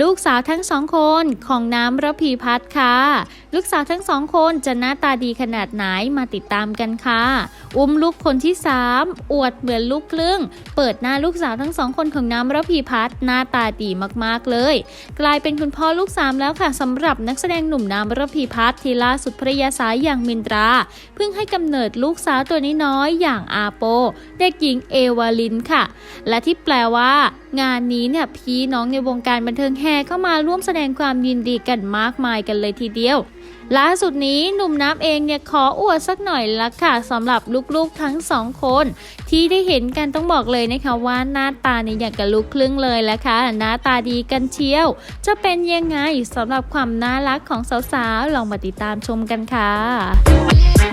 ลูกสาวทั้งสองคนของน้ำระพีพัฒน์ค่ะ ลูกสาวทั้งสองคนจะหน้าตาดีขนาดไหนมาติดตามกันค่ะ อุ้มลูกคนที่ 3 อวดเหมือนลูกครึ่ง เปิดหน้าลูกสาวทั้งสองคนของน้ำระพีพัฒน์หน้าตาดีมากๆเลย กลายเป็นคุณพ่อลูกสามแล้วค่ะสำหรับนักแสดงหนุ่มน้ำระพีพัฒน์ที่ล่าสุดภรรยาสายอย่างมินตรา เพิ่งให้กำเนิดลูกสาวตัวน้อยๆอย่างอาโป เด็กหญิงเอวาลินค่ะ และที่แปลว่างานนี้เนี่ยพี่น้องในวงการบันเทิงแห่เข้ามาร่วมแสดงความยินดีกันมากมายกันเลยทีเดียว ล่าสุดนี้หนุ่มน้ำเองเนี่ยขออวดสักหน่อยละค่ะสำหรับลูกๆทั้งสองคน ที่ได้เห็นกันต้องบอกเลยนะคะว่าหน้าตาเนี่ยอย่างกับลูกครึ่งเลยละค่ะหน้าตาดีกันเชียว จะเป็นยังไงสำหรับความน่ารักของสาวๆลองมาติดตามชมกันค่ะ